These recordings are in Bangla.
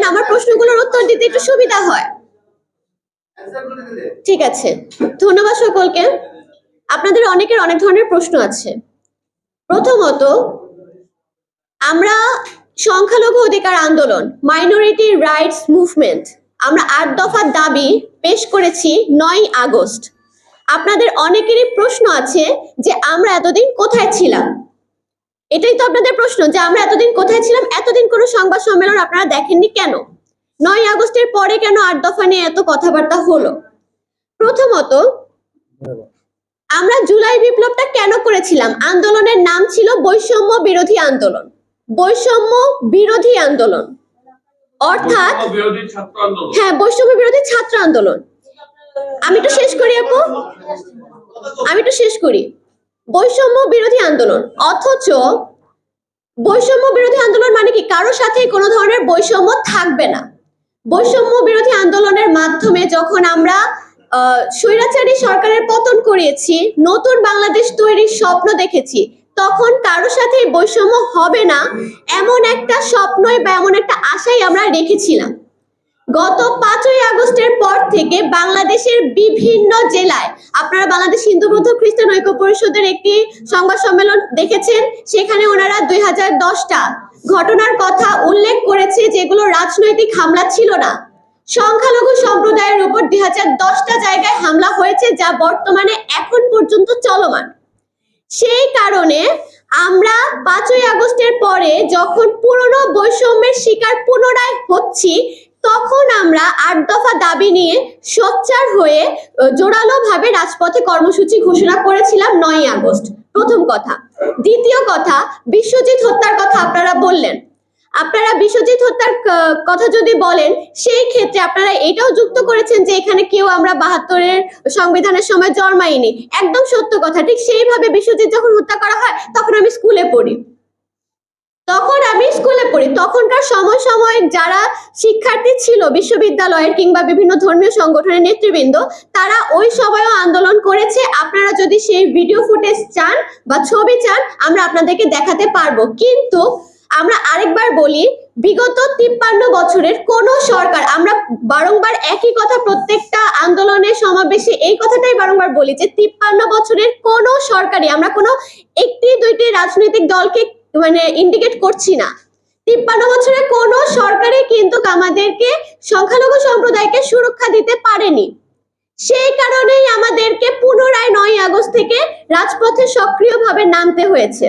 বলেন আমার প্রশ্নগুলোর উত্তর দিতে একটু সুবিধা হয়। ঠিক আছে। ধন্যবাদ সকলকে। আপনাদের অনেকের অনেক ধরনের প্রশ্ন আছে। প্রথমত, আমরা সংখ্যালঘু অধিকার আন্দোলন মাইনরিটি রাইটস মুভমেন্ট আমরা আট দফার দাবি পেশ করেছি নয় আগস্ট। আপনাদের অনেকেরই প্রশ্ন আছে যে আমরা এতদিন কোথায় ছিলাম? এটাই তো আপনাদের প্রশ্ন যে আমরা এতদিন কোথায় ছিলাম? এতদিন কোনো সংবাদ সম্মেলন আপনারা দেখেননি কেন? নয় আগস্টের পরে কেন আট দফা নিয়ে এত কথাবার্তা হলো? প্রথমত আমরা জুলাই বিপ্লবটা কেন করেছিলাম? আন্দোলনের নাম ছিল বৈষম্য বিরোধী আন্দোলন। বৈষম্য বিরোধী আন্দোলন। অর্থাৎ হ্যাঁ বৈষম্য বিরোধী ছাত্র আন্দোলন। আমি একটু শেষ করি আপু। আমি একটু শেষ করি। বৈষম্য বিরোধী আন্দোলন। অথচ বৈষম্য বিরোধী আন্দোলন মানে কি? কারোর সাথে কোনো ধরনের বৈষম্য থাকবে না। বৈষম্য বিরোধী আন্দোলনের মাধ্যমে যখন আমরা স্বৈরাচারী সরকারের পতন করিয়েছি, নতুন বাংলাদেশ তৈরির স্বপ্ন দেখেছি, তখন কারোর সাথে বৈষম্য হবে না, এমন একটা স্বপ্নই বা এমন একটা আশাই আমরা রেখেছিলাম। গত পাঁচই আগস্টের পর থেকে বাংলাদেশের বিভিন্ন জেলায় আপনারা বাংলাদেশ হিন্দু বৌদ্ধ খ্রিস্টান ঐক্য পরিষদের একটি সংবাদ সম্মেলন দেখেছেন। সেখানে ওনারা দুই হাজার দশটা ঘটনার কথা উল্লেখ করেছে যেগুলো রাজনৈতিক হামলা ছিল না। সংখ্যালঘু সম্প্রদায়ের উপর দুই হাজার দশটা জায়গায় হামলা হয়েছে যা বর্তমানে এখন পর্যন্ত চলমান। সেই কারণে আমরা পাঁচই আগস্টের পরে যখন পুরনো বৈষম্যের শিকার পুনরায় হচ্ছি তখন আমরা আট দফা দাবি নিয়ে সোচ্চার হয়ে জোরালো ভাবে রাজপথে কর্মসূচি ঘোষণা করেছিলাম নয় আগস্ট। প্রথম কথা। দ্বিতীয় কথা, বিশ্বজিৎ হত্যার কথা আপনারা বললেন। আপনারা বিশ্বজিৎ হত্যার কথা যদি বলেন, সেই ক্ষেত্রে আপনারা এটাও যুক্ত করেছেন যে এখানে কেউ আমরা বাহাত্তরের সংবিধানের সময় জন্মাইনি। একদম সত্য কথা। ঠিক সেইভাবে বিশ্বজিৎ যখন হত্যা করা হয়, তখন আমি স্কুলে পড়ি তখন আমি স্কুলে পড়ি তখনকার সময় সময় যারা শিক্ষার্থী ছিল, বিশ্ববিদ্যালয়ের কিংবা বিভিন্ন ধর্মীয় সংগঠনের নেতৃবৃন্দ, তারা ওই সময়ও আন্দোলন করেছে। আপনারা যদি সেই ভিডিও ফুটেজ চান বা ছবি চান, আমরা আপনাদেরকে দেখাতে পারব। কিন্তু আমরা আরেকবার বলি, বিগত তিপ্পান্ন বছরের কোন সরকার, আমরা বারংবার একই কথা প্রত্যেকটা আন্দোলনের সমাবেশে এই কথাটাই বারংবার বলি যে তিপ্পান্ন বছরের কোন সরকারি আমরা কোনো একটি দুইটি রাজনৈতিক দলকে মানে ইন্ডিকেট করছি না। তিপ্পান্ন বছরে কোনো সরকারই কিন্তু আমাদেরকে সংখ্যালঘু সম্প্রদায়কে সুরক্ষা দিতে পারেনি। সেই কারণেই আমাদেরকে পুনরায় নয় আগস্ট থেকে রাজপথে সক্রিয়ভাবে নামতে হয়েছে।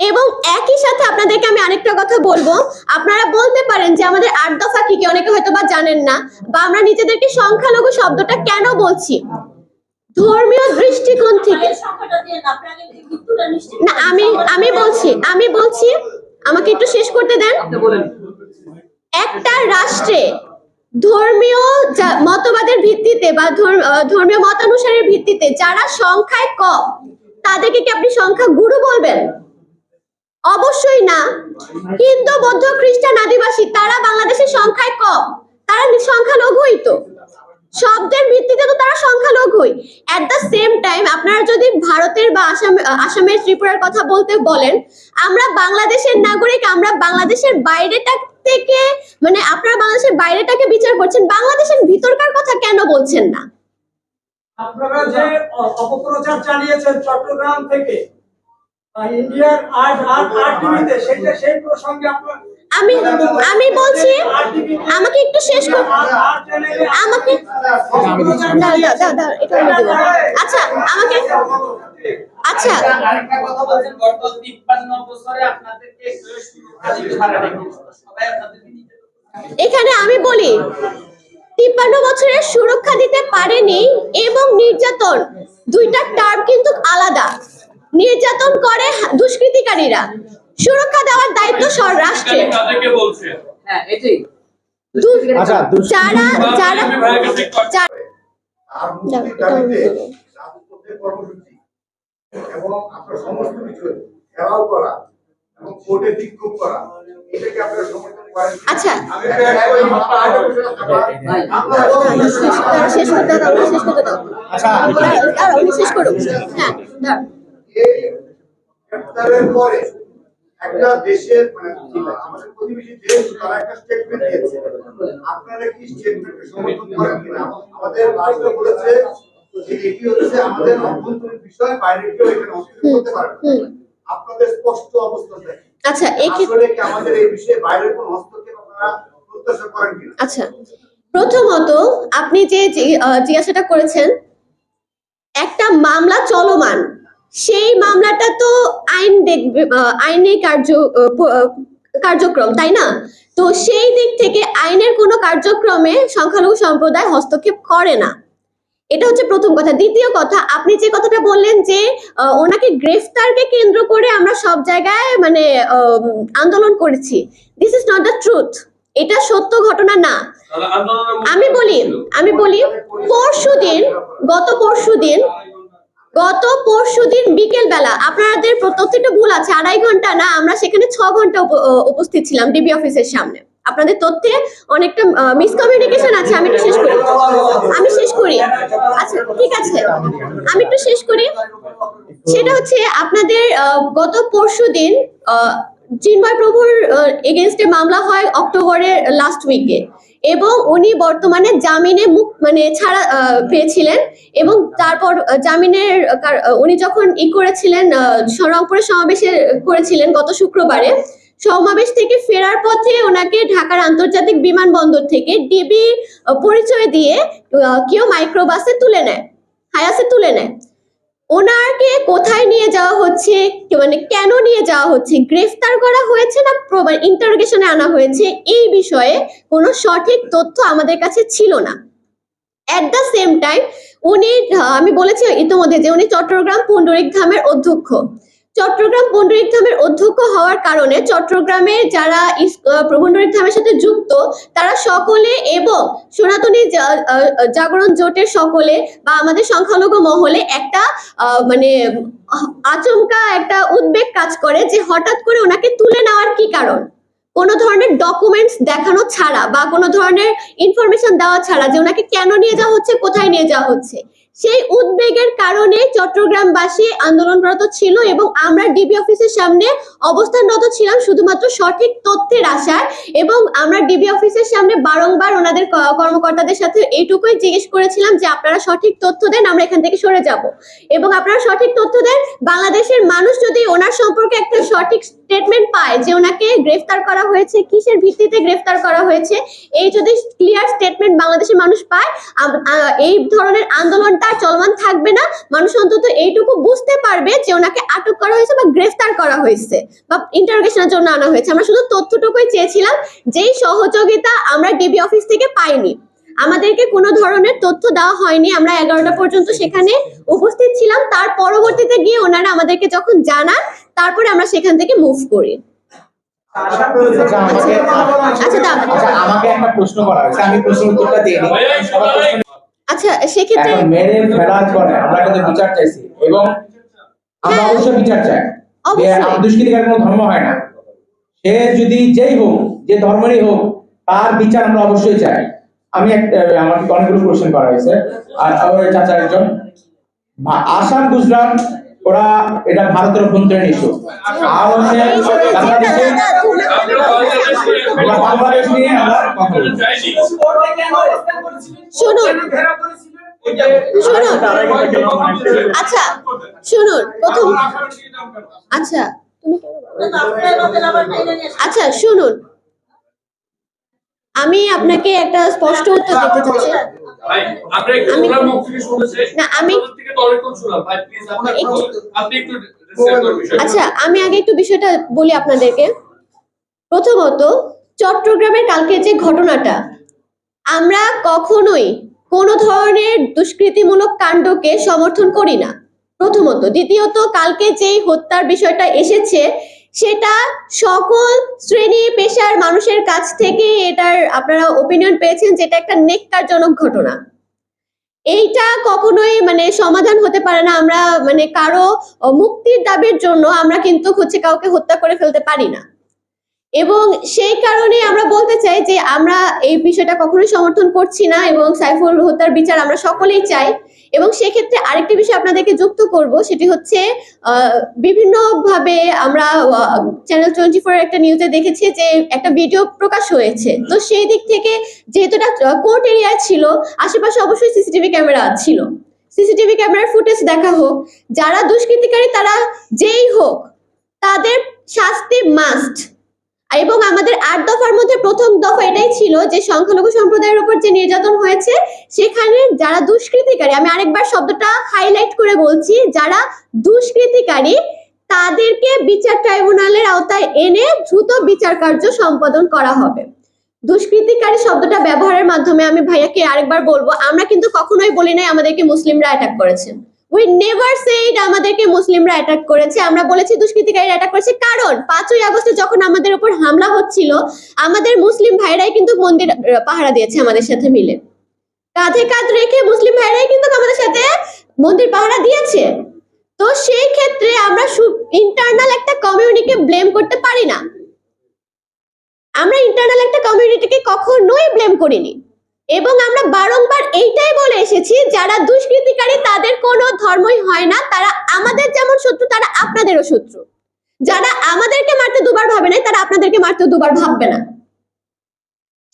এবং একই সাথে আপনাদেরকে আমি আরেকটা কথা বলব। আপনারা বলতে পারেন যে আমাদের আট দফা কি কি অনেকে হয়তো বা জানেন না বা আমরা নিজেদেরকে সংখ্যালঘু শব্দটা কেন বলছি? ধর্মীয় দৃষ্টিকোণ থেকে না আমি আমি বলছি আমি বলছি আমাকে একটু শেষ করতে দেন। একটা রাষ্ট্রে ধর্মীয় মতবাদের ভিত্তিতে বা ধর্মীয় মতানুসারের ভিত্তিতে যারা সংখ্যায় কম তাদেরকে কি আপনি সংখ্যা গুরু বলবেন? অবশ্যই না। হিন্দু বৌদ্ধ খ্রিস্টান আদিবাসী তারা বাংলাদেশের সংখ্যায় কম তারা সংখ্যালঘুই তো। শব্দের ভিত্তিতে তো তারা সংখ্যালঘুই এট দ্য সেম টাইম আপনারা যদি ভারতের বা আসাম আসামের ত্রিপুরার কথা বলতে বলেন, আমরা বাংলাদেশের নাগরিক, আমরা বাংলাদেশের বাইরেটা থেকে মানে আপনারা বাংলাদেশের বাইরেটাকে বিচার করছেন, বাংলাদেশের ভিতরকার কথা কেন বলছেন না? আপনারা যে অপপ্রচার চালিয়েছেন চট্টগ্রাম থেকে ইন্ডিয়ার আট আট টিভিতে, সেটা সেই প্রসঙ্গে আপনার আমি আমি বলছি, আমাকে একটু শেষ কর। আমাকে আচ্ছা আমাকে আচ্ছা আরেকটা কথা বলছেন গত 53 বছরে আপনাদেরকে কেউ সুরক্ষা দিতে পারেনি সবাই আপনাদেরকে দিতে এখানে আমি বলি, তিপ্পান্ন বছরের সুরক্ষা দিতে পারেনি এবং নির্যাতন। দুইটা টার্ম কিন্তু আলাদা। নির্যাতন করে দুষ্কৃতিকারীরা। সুরক্ষা দেওয়ার দায়িত্ব রাষ্ট্রের। হ্যাঁ এটাই আচ্ছা, যারা যারা এবং আপনার সমস্ত কিছু ঘেরাও করা এবং কোর্টে বিক্ষোভ করা এটাকে আপনারা সমর্থন করেন। আচ্ছা। শেষ- দাও, করতে দাও শেষ করতে দাও। আচ্ছা। উনি শেষ করুক। হ্যাঁ এই পরে একটা দেশের মানে আমাদের প্রতিবেশী দেশ তারা একটা স্টেটমেন্ট দিয়েছে। আপনারা কি স্টেটমেন্টকে সমর্থন করেন কিনা? আমাদের রাষ্ট্র বলেছে এটি হচ্ছে আমাদের অভ্যন্তরীণ বিষয় বাইরে কেউ এখানে হস্তক্ষেপ করতে পারবে হুম। আপনাদের স্পষ্ট অবস্থান আচ্ছা এক্ষেত্রে আসলে কি আমাদের এই বিষয়ে বাইরের কোনো হস্তক্ষেপ আপনারা প্রত্যাশা করেন কিনা? আচ্ছা প্রথমত আপনি যে জিজ্ঞাসাটা করেছেন একটা মামলা চলমান। সেই মামলাটা তো আইন দেখবে আহ, আইনি কার্য কার্যক্রম তাই না? তো সেই দিক থেকে আইনের কোনো কার্যক্রমে সংখ্যালঘু সম্প্রদায় হস্তক্ষেপ করে না। এটা হচ্ছে প্রথম কথা। দ্বিতীয় কথা আপনি যে কথাটা বললেন যে ওনাকে গ্রেফতারকে কেন্দ্র করে আমরা সব জায়গায় মানে আন্দোলন করেছি। This is not the truth এটা সত্য ঘটনা না। আমি বলি আমি বলি পরশু দিন গত পরশুদিন গত পরশুদিন বিকেল বেলা আপনাদের তথ্যটা ভুল আছে আড়াই ঘণ্টা না আমরা সেখানে ছ ঘণ্টা উপ- উপস্থিত ছিলাম ডিবি অফিসের সামনে। আপনাদের তথ্যে অনেকটা মিসকমিউনিকেশন আছে আমি একটু শেষ করি। আমি শেষ করি। আচ্ছা ঠিক আছে। আমি একটু শেষ করি। সেটা হচ্ছে আপনাদের গত পরশুদিন আহ, চিন্ময় প্রভুর এগেনস্টে মামলা হয় অক্টোবরের লাস্ট উইকে এবং উনি বর্তমানে জামিনে মুখ মানে ছাড়া পেয়েছিলেন এবং তারপর জামিনের উনি যখন ই করেছিলেন রংপুরে সমাবেশে করেছিলেন গত শুক্রবারে, সমাবেশ থেকে ফেরার পথে ওনাকে ঢাকার আন্তর্জাতিক বিমানবন্দর থেকে ডিবি পরিচয় দিয়ে কেউ মাইক্রোবাসে তুলে নেয়। ওনাকে কোথায় নিয়ে যাওয়া হচ্ছে? মানে কেন নিয়ে যাওয়া হচ্ছে? গ্রেফতার করা হয়েছে না ইন্টারোগেশনে আনা হয়েছে? এই বিষয়ে কোনো সঠিক তথ্য আমাদের কাছে ছিল না। অ্যাট দ্য সেম টাইম উনি আমি বলেছি ইতিমধ্যে যে উনি চট্টগ্রাম পুণ্ডরিক ধামের অধ্যক্ষ। চট্টগ্রাম পুণ্ডরিক ধামের অধ্যক্ষ হওয়ার কারণে চট্টগ্রামে যারা ইস- ধামের সাথে যুক্ত, তারা সকলে এবং সনাতনী জাগরণ জোটের সকলে বা আমাদের সংখ্যালঘু মহলে একটা মানে আচমকা একটা উদ্বেগ কাজ করে যে হঠাৎ করে ওনাকে তুলে নেওয়ার কি কারণ? কোনো ধরনের ডকুমেন্টস দেখানো ছাড়া বা কোনো ধরনের ইনফরমেশন দেওয়া ছাড়া যে ওনাকে কেন নিয়ে যাওয়া হচ্ছে, কোথায় নিয়ে যাওয়া হচ্ছে? সেই উদ্বেগের কারণে চট্টগ্রামবাসী আন্দোলনরত ছিল এবং আমরা ডিবি অফিসের সামনে অবস্থানরত ছিলাম শুধুমাত্র সঠিক তথ্যের আশায় এবং আমরা ডিবি অফিসের সামনে বারংবার ওনাদের কর্মকর্তাদের সাথে এইটুকুই জিজ্ঞেস করেছিলাম যে আপনারা সঠিক তথ্য দেন, আমরা এখান থেকে সরে যাব। এবং আপনারা সঠিক তথ্য দেন, বাংলাদেশের মানুষ যদি ওনার সম্পর্কে একটা সঠিক স্টেটমেন্ট পায় যে ওনাকে গ্রেফতার করা হয়েছে, কিসের ভিত্তিতে গ্রেফতার করা হয়েছে, এই যদি ক্লিয়ার স্টেটমেন্ট বাংলাদেশের মানুষ পায় এই ধরনের আন্দোলনটা আর চলমান থাকবে না। মানুষ অন্তত এইটুকু বুঝতে পারবে যে ওনাকে আটক করা হয়েছে বা গ্রেফতার করা হয়েছে বা ইন্টারোগেশনের জন্য আনা হয়েছে। আমরা শুধু তথ্যটুকুই চেয়েছিলাম, যেই সহযোগিতা আমরা ডিবি অফিস থেকে পাইনি। আমাদেরকে কোনো ধরনের তথ্য দেওয়া হয়নি। আমরা এগারোটা পর্যন্ত সেখানে উপস্থিত ছিলাম। তার পরবর্তীতে গিয়ে ওনারা আমাদেরকে যখন জানান, তারপরে আমরা সেখান থেকে মুভ করি। আচ্ছা আমাকে একটা প্রশ্ন করা হয়েছে। আমি প্রশ্ন উত্তরটা দিয়ে আচ্ছা সেক্ষেত্রে মেরে ফেলা করে আমরা কিন্তু বিচার চাইছি এবং আমরা হ্যাঁ। অবশ্যই বিচার চাই। দুষ্কৃতিকার কোনো ধর্ম হয় না। সে যদি যেই হোক যে ধর্মেরই হোক তার বিচার আমরা অবশ্যই চাই। আমি একটা আমাকে অনেকগুলো কোশ্চেন করা হয়েছে। আর আমার চাচা একজন। আসাম গুজরাট ওরা এটা ভারতের অভ্যন্তরীণ ইস্যু আর হচ্ছে? শুনুন। শুনুন আচ্ছা শুনুন, প্রথম আচ্ছা তুমি কেন বলো? তো আপনারা আমাদের আবার টাইনা নিয়ে আসেন। আচ্ছা শুনুন আমি আপনাকে একটা স্পষ্ট উত্তর দিতে চাচ্ছি ভাই আমরা একটু আমি- মুখ থেকে শুনেছি না, আমি- থেকে তো অনেকক্ষণ শুনলাম। ভাই প্লিজ আপনি আপনি একটু ডিসকাস করুন বিষয়টা। আচ্ছা আমি আগে একটু বিষয়টা বলি আপনাদেরকে। প্রথমত চট্টগ্রামের কালকে যে ঘটনাটা আমরা কখনোই কোনো ধরনের দুষ্কৃতিমূলক কাণ্ডকে সমর্থন করি না। প্রথমত। দ্বিতীয়ত কালকে যেই হত্যার বিষয়টা এসেছে সেটা সকল শ্রেণি পেশার মানুষের কাছ থেকে এটার আপনারা ওপিনিয়ন পেয়েছেন যেটা একটা নেককারজনক ঘটনা। এইটা কখনোই মানে সমাধান হতে পারে না। আমরা মানে কারও মুক্তির দাবির জন্য আমরা কিন্তু হচ্ছে কাউকে হত্যা করে ফেলতে পারি না। এবং সেই কারণে আমরা বলতে চাই যে আমরা এই বিষয়টা কখনোই সমর্থন করছি না এবং সাইফুল হত্যার বিচার আমরা সকলেই চাই। এবং সেক্ষেত্রে আরেকটি বিষয় আপনাদেরকে যুক্ত করব, সেটি হচ্ছে বিভিন্ন ভাবে আমরা চ্যানেল টোয়েন্টি ফোর একটা নিউজে দেখেছি যে একটা ভিডিও প্রকাশ হয়েছে। তো সেই দিক থেকে যেহেতু এটা কোর্ট এরিয়ায় ছিল, আশেপাশে অবশ্যই সিসিটিভি ক্যামেরা ছিল। সিসিটিভি ক্যামেরার ফুটেজ দেখা হোক, যারা দুষ্কৃতিকারী তারা যেই হোক, তাদের শাস্তি মাস্ট এবং আমাদের আট দফার মধ্যে প্রথম দফা এটাই ছিল যে সংখ্যালঘু সম্প্রদায়ের উপর যে নির্যাতন হয়েছে, সেখানে যারা দুষ্কৃতিকারী, আমি আরেকবার শব্দটা হাইলাইট করে বলছি, যারা দুষ্কৃতিকারী, তাদেরকে বিচার ট্রাইব্যুনালের আওতায় এনে দ্রুত বিচার কার্য সম্পাদন করা হবে। দুষ্কৃতিকারী শব্দটা ব্যবহারের মাধ্যমে আমি ভাইয়াকে আরেকবার বলব, আমরা কিন্তু কখনোই বলি নাই আমাদেরকে মুসলিমরা অ্যাটাক করেছে। উই নেভার সেইড আমাদেরকে মুসলিমরা অ্যাটাক করেছে। আমরা বলেছি দুষ্কৃতিকারীরা অ্যাটাক করেছে। কারণ পাঁচই আগস্টে যখন আমাদের উপর হামলা হচ্ছিল, আমাদের মুসলিম ভাইরাই কিন্তু মন্দির পাহারা দিয়েছে আমাদের সাথে মিলে। কাঁধে কাঁধ রেখে মুসলিম ভাইরাই কিন্তু আমাদের সাথে মন্দির পাহারা দিয়েছে। তো সেই ক্ষেত্রে আমরা ইন্টারনাল একটা কমিউনিটিকে ব্লেম করতে পারি না। আমরা ইন্টারনাল একটা কমিউনিটিকে কখনোই ব্লেম করিনি। এবং আমরা বারংবার এইটাই বলে এসেছি, যারা দুষ্কৃতিকারী তাদের কোনো ধর্মই হয় না, তারা আমাদের যেমন শত্রু, তারা আপনাদেরও শত্রু। যারা আমাদেরকে মারতে দুবার ভাবে নাই, তারা আপনাদেরকে মারতে দুবার ভাববে না।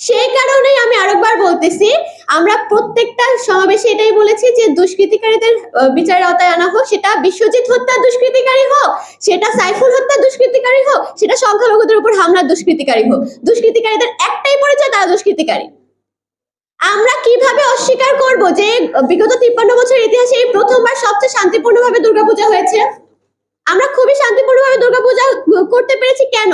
সেই কারণেই আমি আরেকবার বলতেছি, আমরা প্রত্যেকটা সমাবেশে এটাই বলেছি যে দুষ্কৃতিকারীদের বিচারের আওতায় আনা হোক, সেটা বিশ্বজিৎ হত্যা দুষ্কৃতিকারী হোক, সেটা সাইফুল হত্যা দুষ্কৃতিকারী হোক, সেটা সংখ্যালঘুদের উপর হামলার দুষ্কৃতিকারী হোক। দুষ্কৃতিকারীদের একটাই পরিচয়, তারা দুষ্কৃতিকারী। আমরা কীভাবে অস্বীকার করব যে বিগত তিপ্পান্ন বছরের ইতিহাসে এই প্রথমবার সবচেয়ে শান্তিপূর্ণভাবে দুর্গাপূজা হয়েছে? আমরা খুবই শান্তিপূর্ণভাবে দুর্গাপূজা করতে পেরেছি কেন?